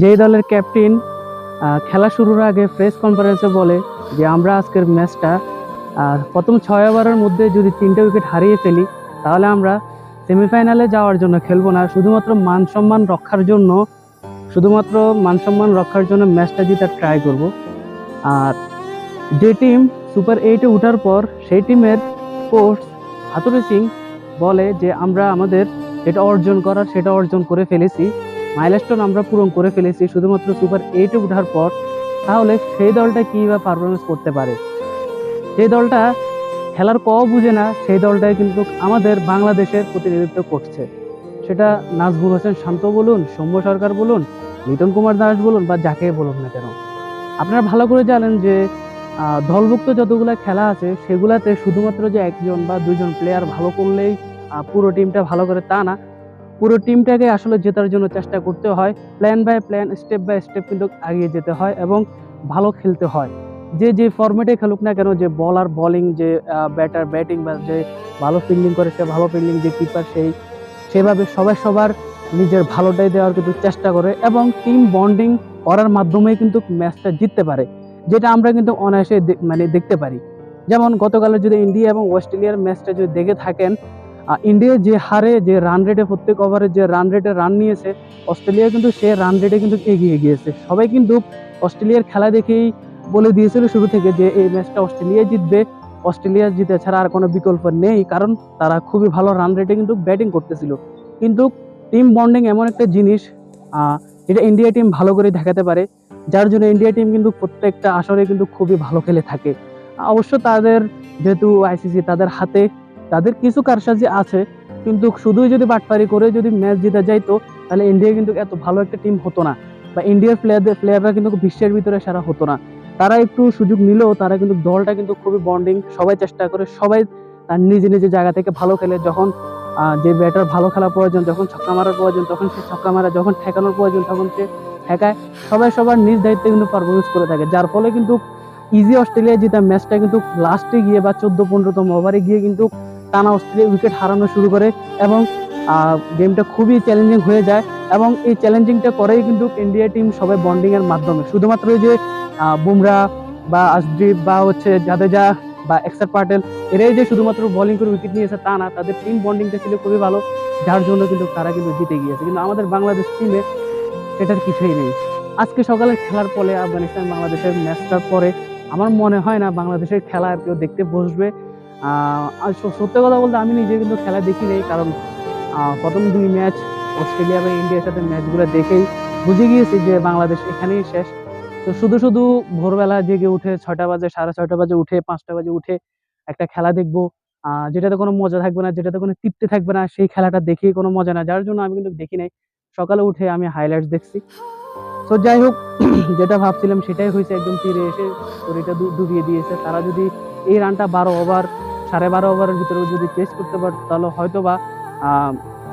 যেই দলের ক্যাপ্টেন খেলা শুরুর আগে প্রেস কনফারেন্সে বলে যে, আমরা আজকের ম্যাচটা প্রথম ছয় ওভারের মধ্যে যদি তিনটে উইকেট হারিয়ে ফেলি, তাহলে আমরা সেমিফাইনালে যাওয়ার জন্য খেলব না। শুধুমাত্র মান সম্মান রক্ষার জন্য, শুধুমাত্র মান সম্মান রক্ষার জন্য ম্যাচটা জিতার ট্রাই করব। আর যে টিম সুপার এইটে ওঠার পর, সেই টিমের কোচ হাতুরি সিং বলে যে, আমরা আমাদের যেটা অর্জন করার, সেটা অর্জন করে ফেলেছি। মাইলস্টোন আমরা পূরণ করে ফেলেছি, শুধুমাত্র সুপার এইটে ওঠার পর, তাহলে সেই দলটা কী বা পারফরমেন্স করতে পারে? সেই দলটা খেলার ক বুঝে না, সেই দলটাই কিন্তু আমাদের বাংলাদেশের প্রতিনিধিত্ব করছে। সেটা নাজবুল হোসেন শান্ত বলুন, সৌম্য সরকার বলুন লিটন কুমার দাস বলুন বা যাকে বলুন না কেন। আপনারা ভালো করে জানেন যে দলভুক্ত যতগুলো খেলা আছে, সেগুলাতে শুধুমাত্র যে একজন বা দুজন প্লেয়ার ভালো করলেই পুরো টিমটা ভালো করে তা না পুরো টিমটাকে আসলে জেতার জন্য চেষ্টা করতে হয়। Plan by plan step by step কিন্তু এগিয়ে যেতে হয় এবং ভালো খেলতে হয়। যে যে ফরম্যাটে খেলুক না কেন, যে বলার বোলিং যে ব্যাটার ব্যাটিং বা যে ভালো ফিল্ডিং করে, সে ভালো ফিল্ডিং যে কিপার সেই, সেভাবে সবাই সবার নিজের ভালোটাই দেওয়ার কিন্তু চেষ্টা করে এবং টিম বন্ডিং করার মাধ্যমেই কিন্তু ম্যাচটা জিততে পারে, যেটা আমরা কিন্তু অনায়াসে মানে দেখতে পারি। যেমন গতকালে যদি ইন্ডিয়া এবং অস্ট্রেলিয়ার ম্যাচটা যদি দেখে থাকেন ইন্ডিয়া যে হারে, যে রান রেটে প্রত্যেক ওভারে যে রান রেটে রান নিয়েছে অস্ট্রেলিয়া কিন্তু সে রান রেটে কিন্তু এগিয়ে গিয়েছে। সবাই কিন্তু অস্ট্রেলিয়ার খেলা দেখেই বলে দিয়েছিল শুরু থেকে যে, এই ম্যাচটা অস্ট্রেলিয়া জিতবে। অস্ট্রেলিয়া জিতে ছাড়া আর কোনো বিকল্প নেই। কারণ তারা খুবই ভালো রান রেটে কিন্তু ব্যাটিং করতেছিল। কিন্তু টিম বন্ডিং এমন একটা জিনিস এটা ইন্ডিয়া টিম ভালো করে দেখাতে পারে। যার জন্য ইন্ডিয়া টিম কিন্তু প্রত্যেকটা আসরে কিন্তু খুবই ভালো খেলে থাকে। অবশ্য তাদের, যেহেতু আইসিসি তাদের হাতে তাদের কিছু কারসাজি আছে, কিন্তু শুধুই যদি বাটপারি করে যদি ম্যাচ জিতে যাইতো, তাহলে ইন্ডিয়া কিন্তু এত ভালো একটা টিম হতো না। বা ইন্ডিয়ার প্লেয়ারদের প্লেয়াররা কিন্তু বিশ্বের ভিতরে সারা হতো না। তারা একটু সুযোগ নিলেও তারা কিন্তু দলটা কিন্তু খুবই বন্ডিং সবাই চেষ্টা করে সবাই তার নিজে নিজে জায়গা থেকে ভালো খেলে। যখন যে ব্যাটার ভালো খেলা প্রয়োজন, যখন ছক্কা মারার প্রয়োজন, তখন সে ছক্কা মারা, যখন ঠেকানোর প্রয়োজন, তখন সে ঠেকায়। সবাই সবার নিজ দায়িত্বে কিন্তু পারফরমেন্স করে থাকে। যার ফলে কিন্তু ইজি অস্ট্রেলিয়া জিতা ম্যাচটা কিন্তু লাস্টে গিয়ে বা চোদ্দ পনেরোতম ওভারে গিয়ে কিন্তু টানা অস্ট্রেলিয়া উইকেট হারানো শুরু করে এবং গেমটা খুবই চ্যালেঞ্জিং হয়ে যায় এবং এই চ্যালেঞ্জিংটা করেই কিন্তু ইন্ডিয়া টিম সবাই বন্ডিংয়ের মাধ্যমে। শুধুমাত্র যে বুমরা বা আসদীপ বা হচ্ছে জাদেজা বা এক্সার পাটেল, এরাই যে শুধুমাত্র বোলিং করে উইকেট নিয়েছে তা না, তাদের টিম বন্ডিংটা ছিল খুবই ভালো, যার জন্য কিন্তু তারা কিন্তু জিতে গিয়েছে। কিন্তু আমাদের বাংলাদেশ টিমে সেটার কিছুই নেই। আজকে সকালে খেলার পরে আফগানিস্তান বাংলাদেশের ম্যাচটার পরে, আমার মনে হয় না বাংলাদেশের খেলা আর কেউ দেখতে বসবে। আর সত্য কথা বলতে আমি নিজে কিন্তু খেলা দেখি নেই, কারণ প্রথম দুই ম্যাচ অস্ট্রেলিয়া বা ইন্ডিয়ার সাথে ম্যাচগুলো দেখেই বুঝে গিয়েছি যে বাংলাদেশ এখানেই শেষ। তো শুধু শুধু ভোরবেলা জেগে উঠে ছয়টা বাজে, সাড়ে ছয়টা বাজে উঠে, পাঁচটা বাজে উঠে একটা খেলা দেখব। যেটাতে কোনো মজা থাকবে না, যেটাতে কোনো তৃপ্তি থাকবে না, সেই খেলাটা দেখেই কোনো মজা না। যার জন্য আমি কিন্তু দেখি নাই। সকালে উঠে আমি হাইলাইটস দেখছি। তো যাই হোক, যেটা ভাবছিলাম সেটাই হয়েছে, একদম তীরে এসে শরীরটা ডুবিয়ে দিয়েছে। তারা যদি এই রানটা বারো ওভার সাড়ে বারো ওভারের ভিতরে যদি চেস করতে পারতো তাহলে হয়তো বা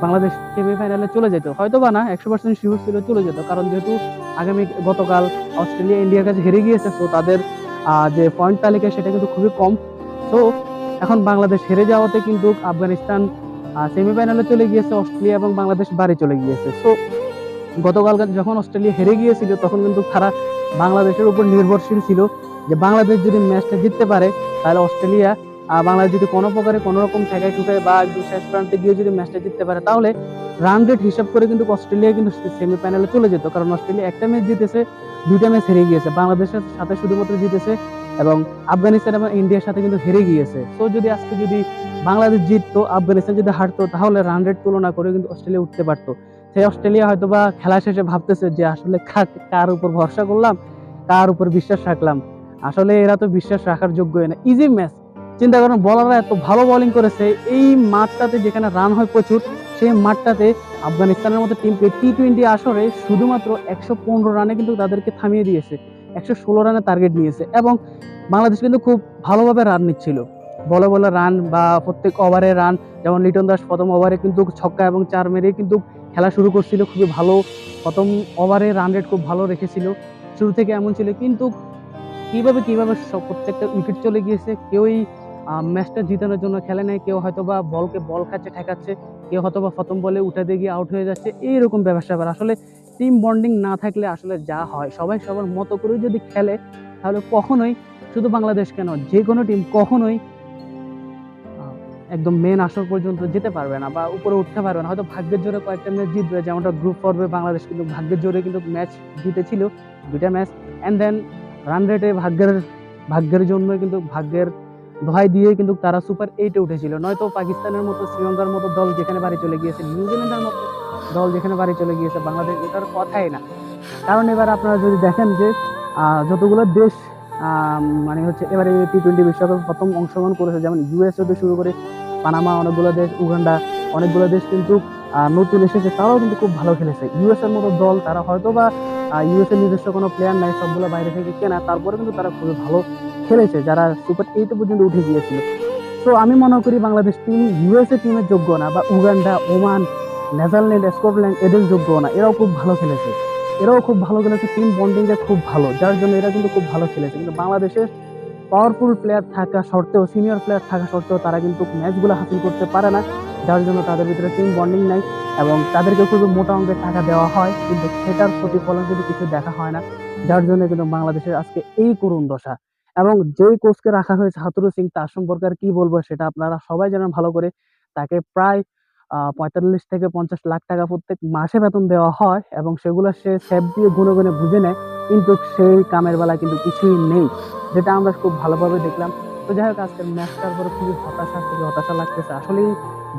বাংলাদেশ সেমিফাইনালে চলে যেত। হয়তো বা না, একশো পার্সেন্ট শিওর ছিল চলে যেত। কারণ যেহেতু আগামী গতকাল অস্ট্রেলিয়া ইন্ডিয়ার কাছে হেরে গিয়েছে তো তাদের যে পয়েন্ট তালিকা, সেটা কিন্তু খুবই কম। তো এখন বাংলাদেশ হেরে যাওয়াতে কিন্তু আফগানিস্তান সেমিফাইনালে চলে গিয়েছে, অস্ট্রেলিয়া এবং বাংলাদেশ বাড়ি চলে গিয়েছে। তো গতকাল যখন অস্ট্রেলিয়া হেরে গিয়েছিল, তখন কিন্তু তারা বাংলাদেশের উপর নির্ভরশীল ছিল যে বাংলাদেশ যদি ম্যাচটা জিততে পারে, তাহলে অস্ট্রেলিয়া বাংলাদেশ যদি কোনো প্রকারে কোনো রকম ঠেকায় টুকায় বা একদম শেষ প্রান্তে গিয়ে যদি ম্যাচটা জিততে পারে, তাহলে রান রেট হিসাব করে কিন্তু অস্ট্রেলিয়া কিন্তু সেমিফাইনালে চলে যেত। কারণ অস্ট্রেলিয়া একটা ম্যাচ জিতেছে, দুইটা ম্যাচ হেরে গিয়েছে। বাংলাদেশের সাথে শুধুমাত্র জিতেছে এবং আফগানিস্তান এবং ইন্ডিয়ার সাথে কিন্তু হেরে গিয়েছে। তো যদি আজকে যদি বাংলাদেশ জিততো, আফগানিস্তান যদি হারতো, তাহলে রান রেট তুলনা করে কিন্তু অস্ট্রেলিয়া উঠতে পারতো। সেই অস্ট্রেলিয়া হয়তো বা খেলা শেষে ভাবতেছে যে আসলে কার উপর ভরসা করলাম, কার উপর বিশ্বাস রাখলাম। আসলে এরা তো বিশ্বাস রাখার যোগ্যই না। ইজি ম্যাচ চিন্তা করেন বলাররা এত ভালো বোলিং করেছে, এই মাঠটাতে যেখানে রান হয় প্রচুর, সেই মাঠটাতে আফগানিস্তানের মতো টিমকে টি টোয়েন্টি আসরে শুধুমাত্র একশো পনেরো রানে কিন্তু তাদেরকে থামিয়ে দিয়েছে, একশো ষোলো রানে টার্গেট নিয়েছে এবং বাংলাদেশ কিন্তু খুব ভালোভাবে রান নিচ্ছিল। বলে বলে রান বা প্রত্যেক ওভারে রান যেমন লিটন দাস প্রথম ওভারে কিন্তু ছক্কা এবং চার মেরে কিন্তু খেলা শুরু করছিল, খুবই ভালো। প্রথম ওভারে রান রেট খুব ভালো রেখেছিল। শুরু থেকে এমন ছিল, কিন্তু কীভাবে কীভাবে প্রত্যেকটা উইকেট চলে গিয়েছে, কেউই ম্যাচটা জিতানোর জন্য খেলে নাই। কেউ হয়তো বা বলকে বল খাচ্ছে, ঠেকাচ্ছে, কেউ হয়তো বা প্রথম বলে উঠে দিয়ে গিয়ে আউট হয়ে যাচ্ছে। এইরকম ব্যবসা আসলে টিম বন্ডিং না থাকলে আসলে যা হয়, সবাই সবার মতো করে যদি খেলে, তাহলে কখনোই শুধু বাংলাদেশ কেন যে কোনো টিম কখনোই একদম মেন আসর পর্যন্ত যেতে পারবে না বা উপরে উঠতে পারবে না। হয়তো ভাগ্যের জোরে কয়েকটা ম্যাচ জিতবে, যেমনটা গ্রুপ পর্বে বাংলাদেশ কিন্তু ভাগ্যের জোরে কিন্তু ম্যাচ জিতেছিল, দুইটা ম্যাচ অ্যান্ড দেন রান রেটে ভাগ্যের ভাগ্যের জন্য কিন্তু ভাগ্যের দোহাই দিয়ে কিন্তু তারা সুপার এইটে উঠেছিল। নয়তো পাকিস্তানের মতো, শ্রীলঙ্কার মতো দল যেখানে বাড়ি চলে গিয়েছে, নিউজিল্যান্ডের মতো দল যেখানে বাড়ি চলে গিয়েছে, বাংলাদেশ এটার কথাই না। কারণ এবার আপনারা যদি দেখেন যে যতগুলো দেশ মানে হচ্ছে এবারে টি টোয়েন্টি বিশ্বকাপে প্রথম অংশগ্রহণ করেছে, যেমন ইউএসএ থেকে শুরু করে পানামা অনেকগুলো দেশ উগান্ডা অনেকগুলো দেশ কিন্তু নতুন এসেছে, তারাও কিন্তু খুব ভালো খেলেছে। ইউএস এর মতো দল, তারা হয়তো বা ইউএস এর নিজস্ব কোনো প্লেয়ার নাই, সবগুলো বাইরে থেকে কেনা, তারপরে কিন্তু তারা খুবই ভালো খেলেছে, যারা সুপার এইট পর্যন্ত উঠে গিয়েছিল। তো আমি মনে করি বাংলাদেশ টিম ইউএসএ টিমের যোগ্য না, বা উগান্ডা ওমান নেদারল্যান্ড স্কটল্যান্ড এদের যোগ্য না। এরাও খুব ভালো খেলেছে। এরাও খুব ভালো খেলেছে টিম বন্ডিংটা খুব ভালো। যার জন্য এরা কিন্তু খুব ভালো খেলেছে। কিন্তু বাংলাদেশের পাওয়ারফুল প্লেয়ার থাকা সত্ত্বেও সিনিয়র প্লেয়ার থাকা সত্ত্বেও তারা কিন্তু ম্যাচগুলো হাসিল করতে পারে না। যার জন্য তাদের ভিতরে টিম বন্ডিং নাই এবং তাদেরকে খুবই মোটা অঙ্কের টাকা দেওয়া হয়। কিন্তু সেটার প্রতিফলন কিন্তু কিছু দেখা হয় না। যার জন্য কিন্তু বাংলাদেশের আজকে এই করুণ দশা। এবং যেই কোচকে রাখা হয়েছে হাতুরু সিং, তার সম্পর্কে আর কি বলব সেটা আপনারা সবাই জানেন ভালো করে। তাকে প্রায় পঁয়তাল্লিশ থেকে পঞ্চাশ লাখ টাকা প্রত্যেক মাসে বেতন দেওয়া হয় এবং সেগুলো সে সেভ দিয়ে গুনে গুনে বুঝে নেয়, কিন্তু সেই কামের বেলা কিন্তু কিছুই নেই, যেটা আমরা খুব ভালোভাবে দেখলাম। তো যাই হোক, আজকের ম্যাচটার পরে খুবই হতাশা খুবই হতাশা লাগতেছে। আসলেই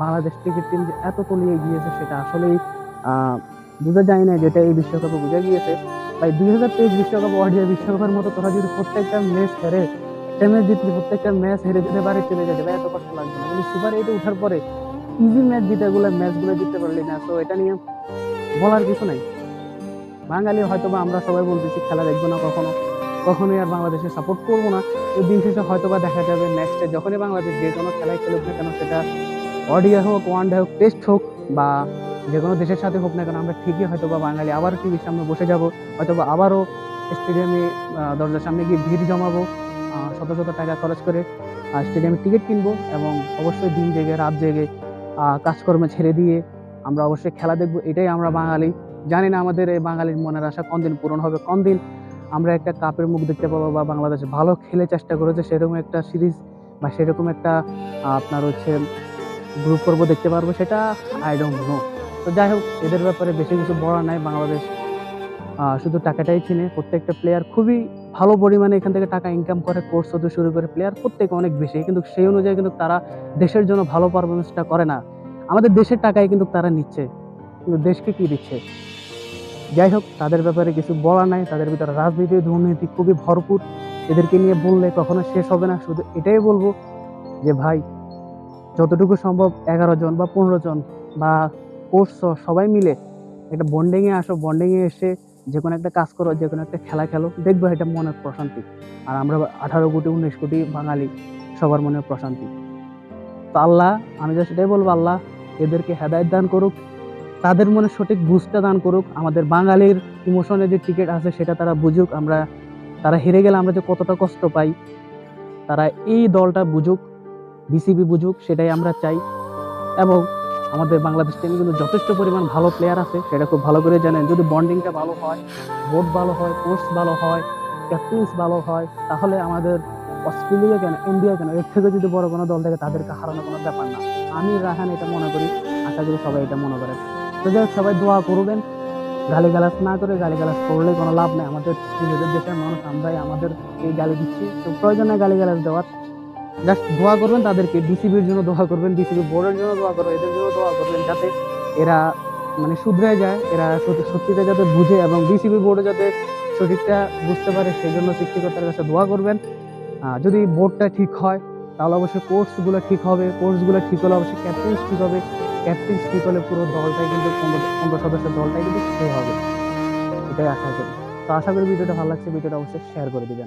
বাংলাদেশ ক্রিকেট টিম যে এত তলিয়ে গিয়েছে সেটা আসলেই বোঝা যায় না যেটা এই বিশ্বকাপে বোঝা গিয়েছে। ভাই, দুই হাজার তেইশ বিশ্বকাপ ওয়ার্ল্ড বিশ্বকাপের মতো তোরা যদি প্রত্যেকটা ম্যাচ হেরে একটা ম্যাচ জিতলি প্রত্যেকটা ম্যাচ হেরে যেতে পারে চলে যেতে ভাই এত কষ্ট লাগবে না। কিন্তু সুপার এইটে ওঠার পরে ইজি ম্যাচ জিতেগুলো ম্যাচগুলো জিততে পারলি না। তো এটা নিয়ে বলার কিছু নাই। বাঙালি হয়তো বা আমরা সবাই বলতেছি, খেলা দেখব না কখনো। কখনোই আর বাংলাদেশে সাপোর্ট করব না। এই দিন শেষে হয়তো বা দেখা যাবে নেক্সটে যখনই বাংলাদেশ যে কোনো খেলায় খেলুক না কেন, সেটা অডিও হোক ওয়ান ডে হোক টেস্ট হোক বা যে কোনো দেশের সাথে হোক না কেন, আমরা ঠিকই হয়তো বা বাঙালি। আবার টিভির সামনে বসে যাব হয়তো বা আবারও স্টেডিয়ামে দরজার সামনে গিয়ে ভিড় জমাবো শত শত টাকা খরচ করে স্টেডিয়ামে টিকিট কিনবো এবং অবশ্যই দিন জেগে, রাত জেগে কাজকর্মে ছেড়ে দিয়ে আমরা অবশ্যই খেলা দেখব। এটাই আমরা বাঙালি। জানি না আমাদের এই বাঙালির মনের আশা কোন দিন পূরণ হবে, কোন দিন আমরা একটা কাপের মুখ দেখতে পাবো বা বাংলাদেশ ভালো খেলে চেষ্টা করেছে, সেরকম একটা সিরিজ বা সেরকম একটা আপনার হচ্ছে গ্রুপ পর্ব দেখতে পারব, সেটা আই ডোন্ট নো তো যাই হোক, এদের ব্যাপারে বেশি কিছু বলার নাই। বাংলাদেশ শুধু টাকাটাই চিনে। প্রত্যেকটা প্লেয়ার খুবই ভালো পরিমাণে এখান থেকে টাকা ইনকাম করে কোর্স হতে শুরু করে। প্লেয়ার প্রত্যেকে অনেক বেশি, কিন্তু সেই অনুযায়ী কিন্তু তারা দেশের জন্য ভালো পারফরমেন্সটা করে না। আমাদের দেশের টাকায় কিন্তু তারা নিচ্ছে। কিন্তু দেশকে কি দিচ্ছে? যাই হোক, তাদের ব্যাপারে কিছু বলার নাই। তাদের ভিতরে রাজনীতি, দুর্নীতি খুবই ভরপুর। এদেরকে নিয়ে বললে কখনো শেষ হবে না। শুধু এটাই বলব যে, ভাই, যতটুকু সম্ভব এগারো জন বা পনেরো জন বা কোচ সবাই মিলে একটা বন্ডিংয়ে আসো বন্ডিংয়ে এসে যে কোনো একটা কাজ করো, যে কোনো একটা খেলা খেলো, দেখব এটা মনের প্রশান্তি। আর আমরা আঠারো কোটি, উনিশ কোটি বাঙালি, সবার মনে প্রশান্তি। তো আল্লাহ, আমি যা সেটাই বলব, আল্লাহ এদেরকে হেদায়ত দান করুক, তাদের মনে সঠিক বুঝটা দান করুক, আমাদের বাঙালির ইমোশনে যে টিকিট আছে, সেটা তারা বুঝুক, আমরা, তারা হেরে গেলে আমরা যে কতটা কষ্ট পাই, তারা এই দলটা বুঝুক বিসিবি বুঝুক, সেটাই আমরা চাই। এবং আমাদের বাংলাদেশ টিমে কিন্তু যথেষ্ট পরিমাণ ভালো প্লেয়ার আছে, সেটা খুব ভালো করে জানেন। যদি বন্ডিংটা ভালো হয় বোর্ড ভালো হয় কোচ ভালো হয় ক্যাপ্টেন্স ভালো হয়, তাহলে আমাদের অস্ট্রেলিয়া কেন ইন্ডিয়া কেন, এর থেকে যদি বড় কোনো দল থাকে, তাদেরকে হারানো কোনো ব্যাপার না। আমি রাহান এটা মনে করি, আশা করি সবাই এটা মনে করে। তো যাই সবাই দোয়া করবেন। গালিগালাজ না করে গালিগালাজ করলে কোনো লাভ নেই। আমাদের নিজেদের দেশের মানুষ আমরাই আমাদের এই গালি দিচ্ছি। তো প্রয়োজন গালিগালাজ দেওয়ার জাস্ট দোয়া করবেন, তাদেরকে ডিসিবির জন্য দোয়া করবেন ডিসিবি বোর্ডের জন্য দোয়া করবেন, এদের জন্য দোয়া করবেন যাতে এরা মানে শুধরে যায়, এরা সত্যি- সত্যিটা যাতে বুঝে এবং ডিসিবি বোর্ডে যাতে সঠিকটা বুঝতে পারে সেই জন্য সৃষ্টিকর্তার কাছে দোয়া করবেন। যদি বোর্ডটা ঠিক হয়, তাহলে অবশ্যই কোর্সগুলো ঠিক হবে। কোর্সগুলো ঠিক হলে অবশ্যই ক্যাপ্টেন্স ঠিক হবে। ক্যাপ্টেন্স ঠিক হলে পুরো দলটাই কিন্তু পনেরো সদস্যের দলটাই কিন্তু ঠিক হবে। এটাই আশা করি। তো আশা করি ভিডিওটা ভালো লাগছে, ভিডিওটা অবশ্যই শেয়ার করে দিবেন।